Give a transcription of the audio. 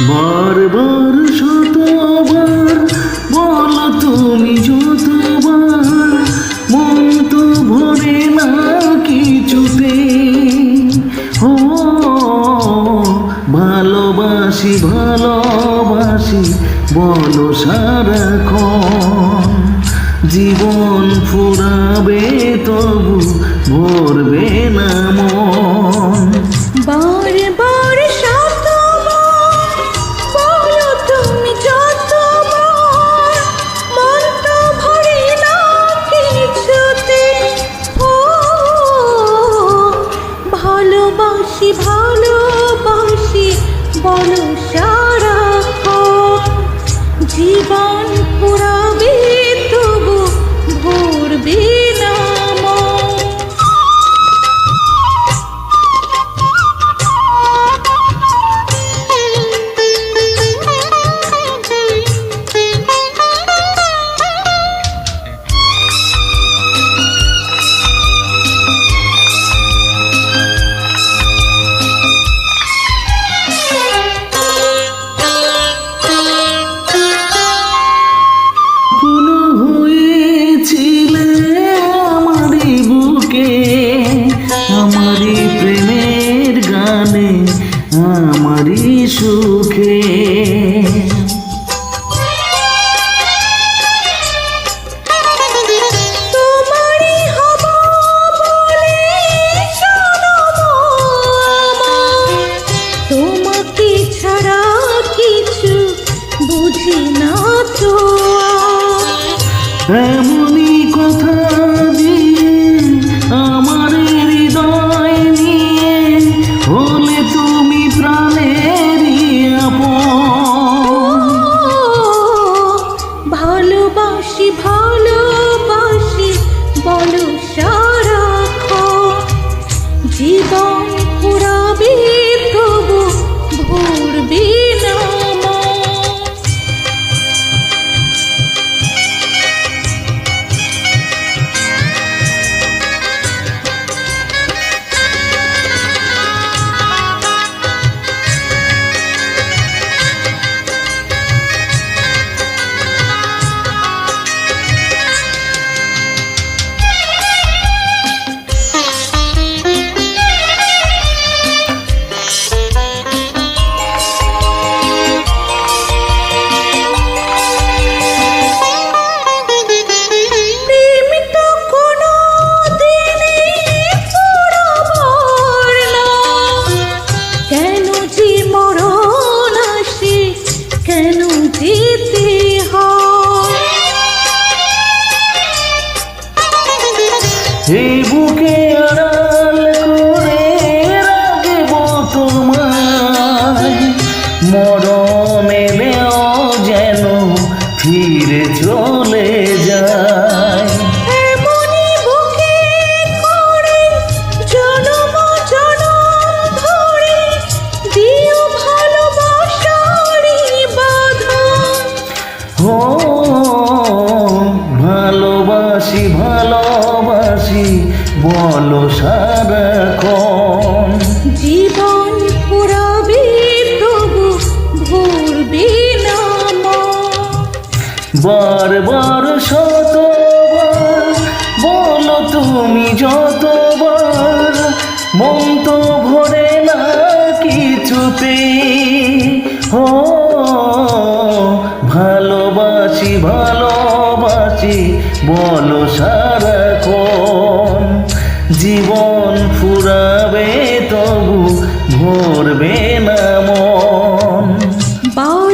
বারবার শতবার বলো তুমি যতবার, মন তো ভরে না কিছুতে। ও, ভালোবাসি ভালোবাসি, বলো সারাক্ষণ। জীবন ফুরাবে তবু ভরবে না মন। ভালোবাসি ভালোবাসি বলো সারা জীবন পুরাবে সুখে কিছু বুঝি না তো আর। ভালোবাসারই বাঁধন ও ভালোবাসি ভালোবাসি বলো সারাক্ষণ। বারবার শতবার, বলো তুমি যতবার, মন তো ভরে না কিছুতে। ও, ভালোবাসি ভালোবাসি, বলো সারাক্ষণ। জীবন ফুরাবে তবু ভরবে না মন। বার